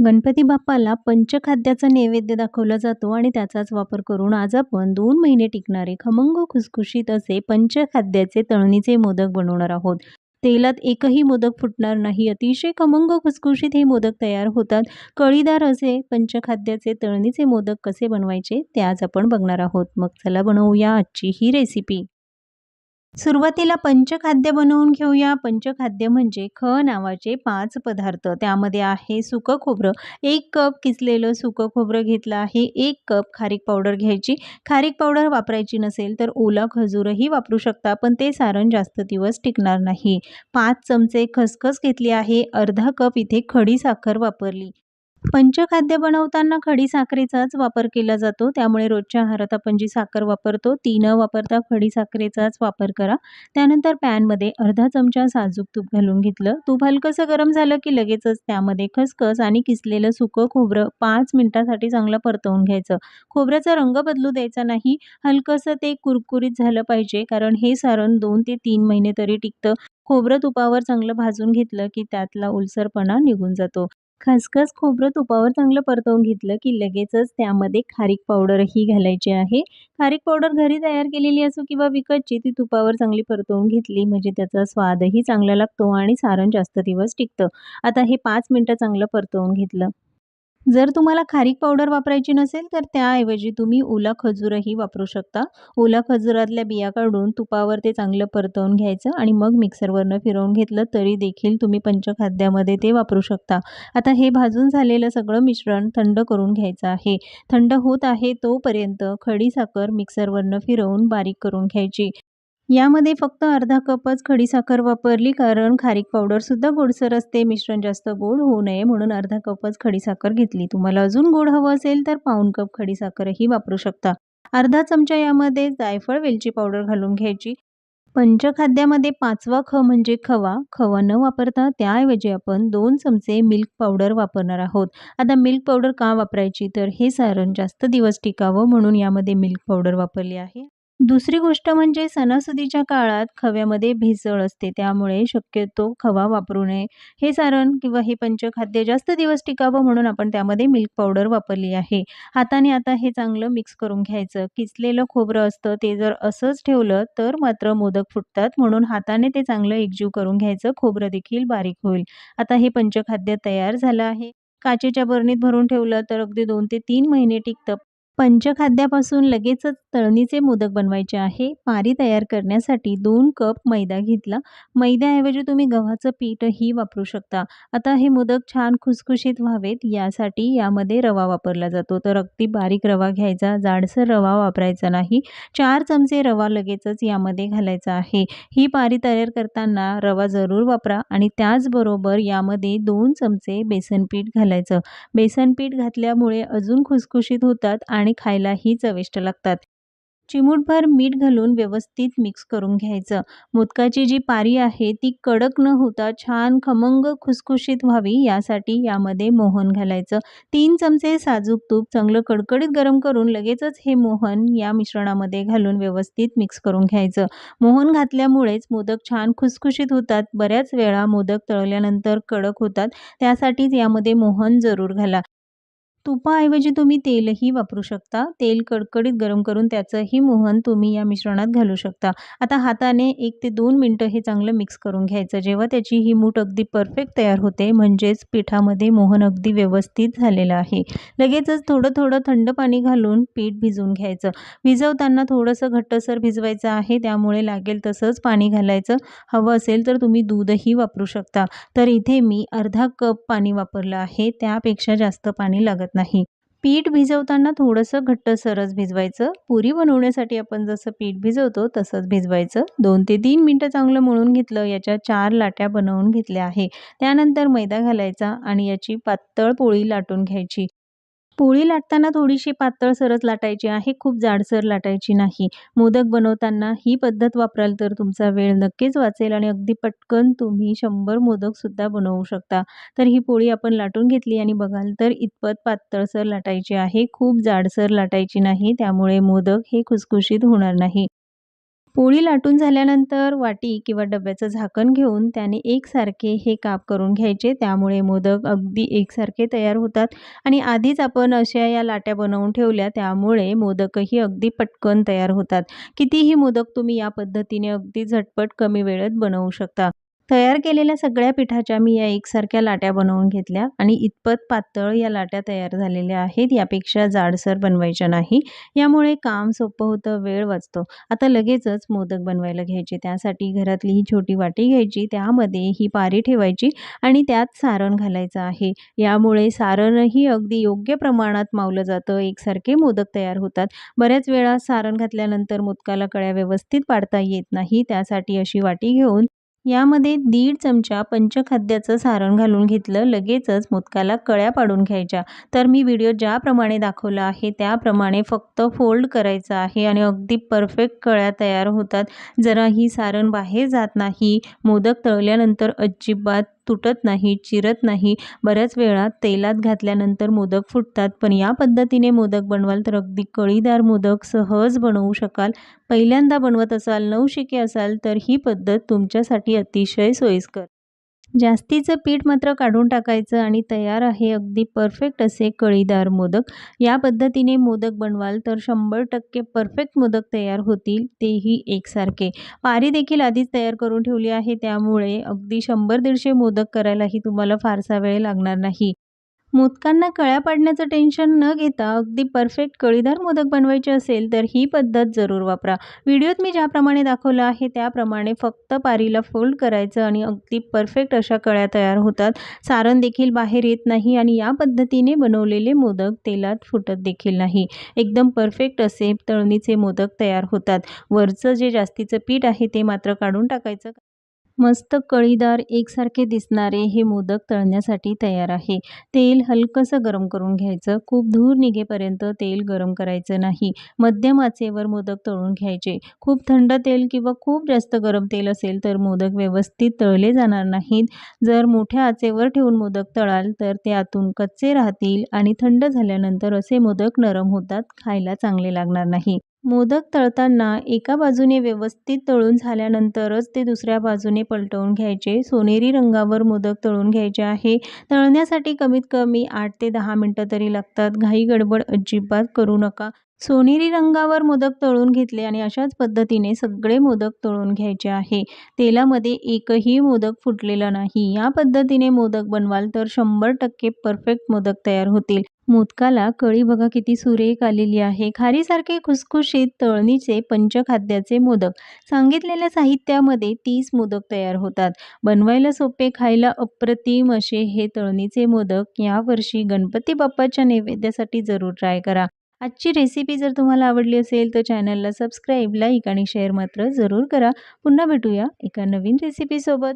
गणपती बाप्पाला पंचखाद्याचा नैवेद्य दाखवला जातो आणि त्याचाच वापर करून आज आपण दोन महिने टिकणारे खमंग खुसखुशीत असे पंचखाद्याचे तळणीचे मोदक बनवणार आहोत. तेलात एकही मोदक फुटणार नाही. अतिशय खमंग खुसखुशीत हे मोदक तयार होतात. कळीदार असे पंचखाद्याचे तळणीचे मोदक कसे बनवायचे ते आज आपण बघणार आहोत. मग चला बनवूया आजची ही रेसिपी सुरुवातीला पंचखाद्य बनवून घेऊया. पंचखाद्य म्हणजे ख नावाचे पाच पदार्थ. त्यामध्ये आहे सुकं खोबरं. एक कप किसलेलं सुकं खोबरं घेतलं आहे. एक कप खारीक पावडर घ्यायची. खारीक पावडर वापरायची नसेल तर ओला खजूरही वापरू शकता पण ते सारण जास्त दिवस टिकणार नाही. पाच चमचे खसखस घेतली आहे. अर्धा कप इथे खडी साखर वापरली. पंचखाद्य बनवताना खडी साखरेचाच वापर केला जातो. त्यामुळे रोजच्या आहारात आपण जी साखर वापरतो ती न वापरता खडी साखरेचाच वापर करा. त्यानंतर पॅनमध्ये अर्धा चमचा साजूक तूप घालून घेतलं. तूप हलकंसं गरम झालं की लगेचच त्यामध्ये खसखस आणि किसलेलं सुकं खोबरं पाच मिनटासाठी चांगलं परतवून घ्यायचं. खोबऱ्याचा रंग बदलू द्यायचा नाही. हलकंसं ते कुरकुरीत झालं पाहिजे कारण हे सारण दोन ते तीन महिने तरी टिकतं. खोबरं तुपावर चांगलं भाजून घेतलं की त्यातला उलसरपणा निघून जातो. खसखस खोबरं तुपावर चांगलं परतवून घेतलं की लगेचच त्यामध्ये खारीक पावडरही घालायची आहे. खारीक पावडर घरी तयार केलेली असो किंवा विकतची ती तुपावर चांगली परतवून घेतली म्हणजे त्याचा स्वादही चांगला लागतो आणि सारण जास्त दिवस टिकतं. आता हे पाच मिनटं चांगलं परतवून घेतलं. जर तुम्हाला खारीक पावडर वापरायची नसेल तर त्याऐवजी तुम्ही ओला खजूरही वापरू शकता. ओला खजुरातल्या बिया काढून तुपावर ते चांगलं परतवून घ्यायचं आणि मग मिक्सरवरनं फिरवून घेतलं तरी देखील तुम्ही पंचखाद्यामध्ये ते वापरू शकता. आता हे भाजून झालेलं सगळं मिश्रण थंड करून घ्यायचं आहे. थंड होत आहे तोपर्यंत खडी साखर मिक्सरवरनं फिरवून बारीक करून घ्यायची. यामध्ये फक्त अर्धा कपच खडीसाखर वापरली कारण खारीक पावडरसुद्धा गोडसर असते. मिश्रण जास्त गोड होऊ नये म्हणून अर्धा कपच खडीसाखर घेतली. तुम्हाला अजून गोड हवं असेल तर पाऊन कप खडीसाखरही वापरू शकता. अर्धा चमचा यामध्ये जायफळ वेलची पावडर घालून घ्यायची. पंचखाद्यामध्ये पाचवा ख म्हणजे खवा. खवा न वापरता त्याऐवजी आपण दोन चमचे मिल्क पावडर वापरणार आहोत. आता मिल्क पावडर का वापरायची? तर हे सारण जास्त दिवस टिकावं म्हणून यामध्ये मिल्क पावडर वापरली आहे. दुसरी गोष्ट म्हणजे सणासुदीच्या काळात खव्यामध्ये भेसळ असते त्यामुळे शक्यतो खवा वापरू नये. हे सारण किंवा हे पंचखाद्य जास्त दिवस टिकावं म्हणून आपण त्यामध्ये मिल्क पावडर वापरली आहे. हाताने आता हे चांगलं मिक्स करून घ्यायचं. किसलेलं खोबरं असतं ते जर असंच ठेवलं तर मात्र मोदक फुटतात म्हणून हाताने ते चांगलं एकजीव करून घ्यायचं. खोबरं देखील बारीक होईल. आता हे पंचखाद्य तयार झालं आहे. काचेच्या बरणीत भरून ठेवलं तर अगदी दोन ते तीन महिने टिकतं. पंचखाद्यापासून लगेचच तळणीचे मोदक बनवायचे आहे. पारी तयार करण्यासाठी दोन कप मैदा घेतला. मैद्याऐवजी तुम्ही गव्हाचं पीठही वापरू शकता. आता हे मोदक छान खुसखुशीत व्हावेत यासाठी यामध्ये रवा वापरला जातो. तर अगदी बारीक रवा घ्यायचा जाडसर रवा वापरायचा नाही. चार चमचे रवा लगेचच यामध्ये घालायचा आहे. ही पारी तयार करताना रवा जरूर वापरा आणि त्याचबरोबर यामध्ये दोन चमचे बेसन पीठ घालायचं. बेसन पीठ घातल्यामुळे अजून खुसखुशीत होतात आणि आणि खायलाही चविष्ट लागतात. चिमूटभर मीठ घालून व्यवस्थित मिक्स करून घ्यायचं. मोदकाची जी पारी आहे ती कडक न होता छान खमंग खुसखुशीत व्हावी यासाठी यामध्ये मोहन घालायचं. तीन चमचे साजूक तूप चांगलं कडकडीत गरम करून लगेचच हे मोहन या मिश्रणामध्ये घालून व्यवस्थित मिक्स करून घ्यायचं. मोहन घातल्यामुळेच मोदक छान खुसखुशीत होतात. बऱ्याच वेळा मोदक तळल्यानंतर कडक होतात. त्यासाठीच यामध्ये मोहन जरूर घाला. तुपाऐवजी तुम्ही तेलही वापरू शकता. तेल कडकडीत गरम करून त्याचंही मोहन तुम्ही या मिश्रणात घालू शकता. आता हाताने एक ते दोन मिनटं हे चांगलं मिक्स करून घ्यायचं. जेव्हा त्याची ही मूठ अगदी परफेक्ट तयार होते म्हणजेच पिठामध्ये मोहन अगदी व्यवस्थित झालेलं आहे. लगेचच थोडं थोडं थंड पाणी घालून पीठ भिजवून घ्यायचं. भिजवताना थोडंसं घट्टसर भिजवायचं आहे त्यामुळे लागेल तसंच पाणी घालायचं. हवं असेल तर तुम्ही दूधही वापरू शकता. तर इथे मी अर्धा कप पाणी वापरलं आहे. त्यापेक्षा जास्त पाणी लागत लागत नाही. पीठ भिजवताना थोडंसं घट्ट सरस भिजवायचं. पुरी बनवण्यासाठी आपण जसं पीठ भिजवतो तसंच भिजवायचं. दोन ते तीन मिनटं चांगलं मळून घेतलं याच्या चार लाट्या बनवून घेतल्या आहे. त्यानंतर मैदा घालायचा आणि याची पातळ पोळी लाटून घ्यायची. पोळी लाटताना थोडीशी पातळ सरस लाटायची आहे खूप जाडसर लाटायची नाही. मोदक बनवताना ही पद्धत वापराल तर तुमचा वेळ नक्कीच वाचेल आणि अगदी पटकन तुम्ही शंभर मोदकसुद्धा बनवू शकता. तर ही पोळी आपण लाटून घेतली आणि बघाल तर इतपत पातळसर लाटायची आहे खूप जाडसर लाटायची नाही त्यामुळे मोदक हे खुसखुशीत होणार नाही. पोळी लाटून झाल्यानंतर वाटी किंवा डब्याचं झाकण घेऊन त्याने एकसारखे हे काप करून घ्यायचे. त्यामुळे मोदक अगदी एकसारखे तयार होतात. आणि आधीच आपण अशा या लाट्या बनवून ठेवल्या त्यामुळे मोदकही अगदी पटकन तयार होतात. कितीही मोदक तुम्ही या पद्धतीने अगदी झटपट कमी वेळेत बनवू शकता. तयार केलेल्या सगळ्या पिठाच्या मी या एकसारख्या लाट्या बनवून घेतल्या आणि इतपत पातळ या लाट्या तयार झालेल्या आहेत यापेक्षा जाडसर बनवायच्या नाही. यामुळे काम सोपं होतं वेळ वाचतो. आता लगेचच मोदक बनवायला घ्यायचे. त्यासाठी घरातली ही छोटी वाटी घ्यायची त्यामध्ये ही पारी ठेवायची आणि त्यात सारण घालायचं आहे. यामुळे सारणही अगदी योग्य प्रमाणात मावलं जातं. एकसारखे मोदक तयार होतात. बऱ्याच वेळा सारण घातल्यानंतर मोदकाला कळ्या व्यवस्थित पाडता येत नाही. त्यासाठी अशी वाटी घेऊन यामध्ये दीड चमचा पंचखाद्याचं सारण घालून घेतलं लगेचच मोदकाला कळ्या पाडून घ्यायच्या. तर मी व्हिडिओ ज्याप्रमाणे दाखवला आहे त्याप्रमाणे फक्त फोल्ड करायचं आहे आणि अगदी परफेक्ट कळ्या तयार होतात. जराही सारण बाहेर जात नाही. मोदक तळल्यानंतर अजिबात तुटत नाही चिरत नाही. बऱ्याच वेळा तेलात घातल्यानंतर मोदक फुटतात पण या पद्धतीने मोदक बनवाल तर अगदी कळीदार मोदक सहज बनवू शकाल. पहिल्यांदा बनवत असाल नवशिके असाल तर ही पद्धत तुमच्यासाठी अतिशय सोयीस्कर. जास्तीचं पीठ मात्र काढून टाकायचं आणि तयार आहे अगदी परफेक्ट असे कळीदार मोदक. या पद्धतीने मोदक बनवाल तर शंभर टक्के परफेक्ट मोदक तयार होतील तेही एकसारखे. पारी देखील आधीच तयार करून ठेवली आहे त्यामुळे अगदी शंभर दीडशे मोदक करायलाही तुम्हाला फारसा वेळ लागणार नाही. मोदकांना कळ्या पाडण्याचं टेन्शन न घेता अगदी परफेक्ट कळीदार मोदक बनवायचे असेल तर ही पद्धत जरूर वापरा. व्हिडिओत मी ज्याप्रमाणे दाखवलं आहे त्याप्रमाणे फक्त पारीला फोल्ड करायचं आणि अगदी परफेक्ट अशा कळ्या तयार होतात. सारण देखील बाहेर येत नाही आणि या पद्धतीने बनवलेले मोदक तेलात फुटत देखील नाही. एकदम परफेक्ट असे तळणीचे मोदक तयार होतात. वरचं जे जास्तीचं पीठ आहे ते मात्र काढून टाकायचं. मस्त कळीदार एकसारखे दिसणारे हे मोदक तळण्यासाठी तयार आहे. तेल हलकंसं गरम करून घ्यायचं. खूप धूर निघेपर्यंत तेल गरम करायचं नाही. मध्यम आचेवर मोदक तळून घ्यायचे. खूप थंड तेल किंवा खूप जास्त गरम तेल असेल तर मोदक व्यवस्थित तळले जाणार नाहीत. जर मोठ्या आचेवर ठेवून मोदक तळाल तर ते आतून कच्चे राहतील आणि थंड झाल्यानंतर असे मोदक नरम होतात खायला चांगले लागणार नाही. मोदक तळताना एका बाजूने व्यवस्थित तळून झाल्यानंतरच ते दुसऱ्या बाजूने पलटवून घ्यायचे. सोनेरी रंगावर मोदक तळून घ्यायचे आहे. तळण्यासाठी कमीत कमी आठ ते दहा मिनटं तरी लागतात. घाई गडबड अजिबात करू नका. सोनेरी रंगावर मोदक तळून घेतले आणि अशाच पद्धतीने सगळे मोदक तळून घ्यायचे आहे. तेलामध्ये एकही मोदक फुटलेला नाही. या पद्धतीने मोदक बनवाल तर शंभर टक्के परफेक्ट मोदक तयार होतील. मोदकाला कळी बघा किती सुरेख आलेली आहे. खारीसारखे खुसखुशीत तळणीचे पंचखाद्याचे मोदक. सांगितलेल्या साहित्यामध्ये तीस मोदक तयार होतात. बनवायला सोपे खायला अप्रतिम असे हे तळणीचे मोदक यावर्षी गणपती बाप्पाच्या नैवेद्यासाठी जरूर ट्राय करा. आजची रेसिपी जर तुम्हाला आवडली असेल तर चॅनलला सबस्क्राईब लाईक आणि शेअर मात्र जरूर करा. पुन्हा भेटूया एका नवीन रेसिपीसोबत